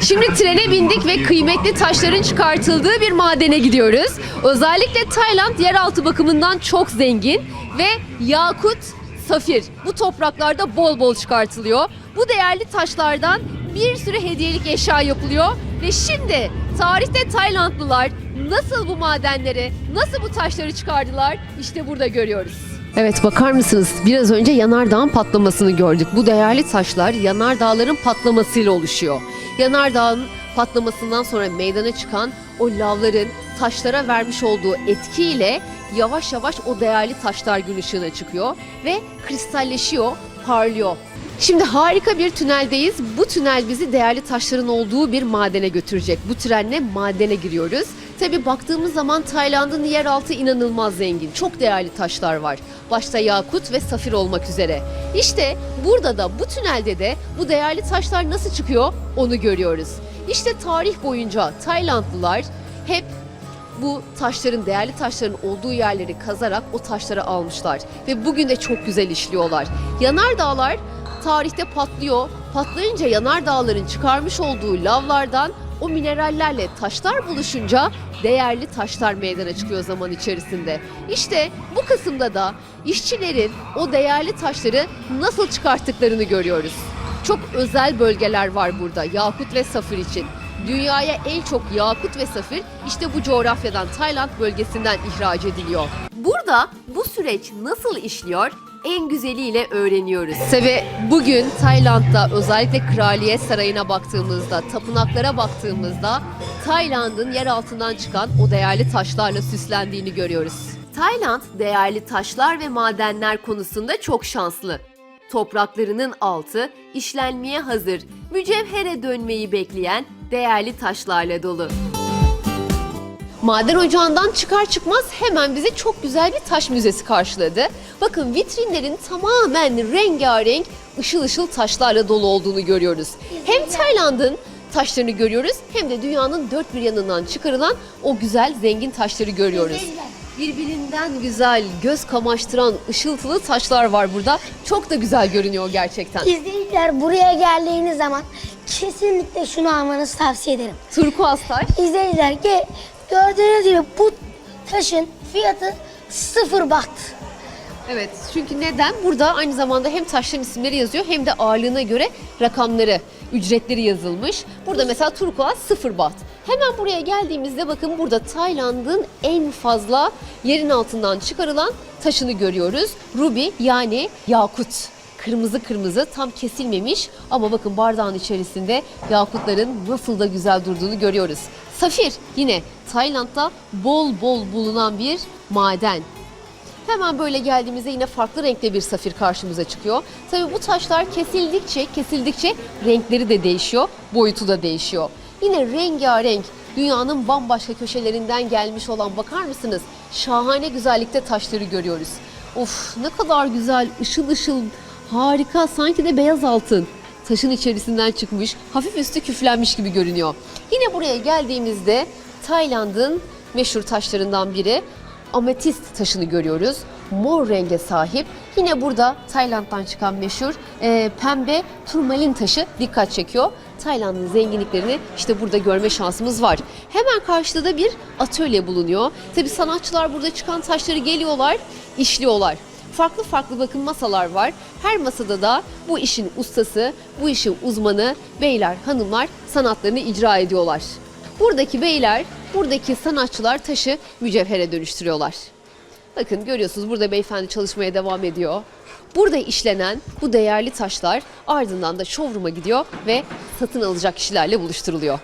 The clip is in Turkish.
Şimdi trene bindik ve kıymetli taşların çıkartıldığı bir madene gidiyoruz. Özellikle Tayland yeraltı bakımından çok zengin ve yakut, safir bu topraklarda bol bol çıkartılıyor. Bu değerli taşlardan bir sürü hediyelik eşya yapılıyor ve şimdi tarihte Taylandlılar nasıl bu madenleri, nasıl bu taşları çıkardılar işte burada görüyoruz. Evet bakar mısınız? Biraz önce yanardağın patlamasını gördük. Bu değerli taşlar yanardağların patlamasıyla oluşuyor. Yanardağın patlamasından sonra meydana çıkan o lavların taşlara vermiş olduğu etkiyle yavaş yavaş o değerli taşlar gün ışığına çıkıyor ve kristalleşiyor, parlıyor. Şimdi harika bir tüneldeyiz. Bu tünel bizi değerli taşların olduğu bir madene götürecek. Bu trenle madene giriyoruz. Tabi baktığımız zaman Tayland'ın yeraltı inanılmaz zengin. Çok değerli taşlar var. Başta yakut ve safir olmak üzere. İşte burada da bu tünelde de bu değerli taşlar nasıl çıkıyor onu görüyoruz. İşte tarih boyunca Taylandlılar hep bu taşların, değerli taşların olduğu yerleri kazarak o taşları almışlar. Ve bugün de çok güzel işliyorlar. Yanardağlar tarihte patlıyor. Patlayınca yanardağların çıkarmış olduğu lavlardan o minerallerle taşlar buluşunca değerli taşlar meydana çıkıyor zaman içerisinde. İşte bu kısımda da işçilerin o değerli taşları nasıl çıkarttıklarını görüyoruz. Çok özel bölgeler var burada yakut ve safir için. Dünyaya en çok yakut ve safir işte bu coğrafyadan Tayland bölgesinden ihraç ediliyor. Burada bu süreç nasıl işliyor? En güzeliyle öğreniyoruz. Tabi bugün Tayland'da özellikle Kraliyet Sarayı'na baktığımızda, tapınaklara baktığımızda Tayland'ın yer altından çıkan o değerli taşlarla süslendiğini görüyoruz. Tayland değerli taşlar ve madenler konusunda çok şanslı. Topraklarının altı işlenmeye hazır, mücevhere dönmeyi bekleyen değerli taşlarla dolu. Maden ocağından çıkar çıkmaz hemen bizi çok güzel bir taş müzesi karşıladı. Bakın vitrinlerin tamamen rengarenk ışıl ışıl taşlarla dolu olduğunu görüyoruz. Hem Tayland'ın taşlarını görüyoruz hem de dünyanın dört bir yanından çıkarılan o güzel zengin taşları görüyoruz. Birbirinden güzel, göz kamaştıran ışıltılı taşlar var burada. Çok da güzel görünüyor gerçekten. İzleyiciler buraya geldiğiniz zaman kesinlikle şunu almanızı tavsiye ederim. Turkuaz taş. İzleyiciler ge- gördüğünüz gibi bu taşın fiyatı sıfır baht. Evet çünkü neden? Burada aynı zamanda hem taşların isimleri yazıyor hem de ağırlığına göre rakamları, ücretleri yazılmış. Burada mesela turkuaz 0 baht. Hemen buraya geldiğimizde bakın burada Tayland'ın en fazla yerin altından çıkarılan taşını görüyoruz. Ruby yani yakut. Kırmızı kırmızı tam kesilmemiş ama bakın bardağın içerisinde yakutların nasıl da güzel durduğunu görüyoruz. Safir yine Tayland'da bol bol bulunan bir maden. Hemen böyle geldiğimizde yine farklı renkte bir safir karşımıza çıkıyor. Tabii bu taşlar kesildikçe kesildikçe renkleri de değişiyor, boyutu da değişiyor. Yine rengarenk dünyanın bambaşka köşelerinden gelmiş olan bakar mısınız? Şahane güzellikte taşları görüyoruz. Of ne kadar güzel, ışıl ışıl, harika sanki de beyaz altın taşın içerisinden çıkmış, hafif üstü küflenmiş gibi görünüyor. Yine buraya geldiğimizde Tayland'ın meşhur taşlarından biri ametist taşını görüyoruz. Mor renge sahip. Yine burada Tayland'dan çıkan meşhur e, pembe turmalin taşı dikkat çekiyor. Tayland'ın zenginliklerini işte burada görme şansımız var. Hemen karşıda da bir atölye bulunuyor. Tabi sanatçılar burada çıkan taşları geliyorlar, işliyorlar. Farklı farklı bakın masalar var. Her masada da bu işin ustası, bu işin uzmanı, beyler, hanımlar sanatlarını icra ediyorlar. Buradaki beyler, buradaki sanatçılar taşı mücevhere dönüştürüyorlar. Bakın görüyorsunuz burada beyefendi çalışmaya devam ediyor. Burada işlenen bu değerli taşlar ardından da showroom'a gidiyor ve satın alacak kişilerle buluşturuluyor.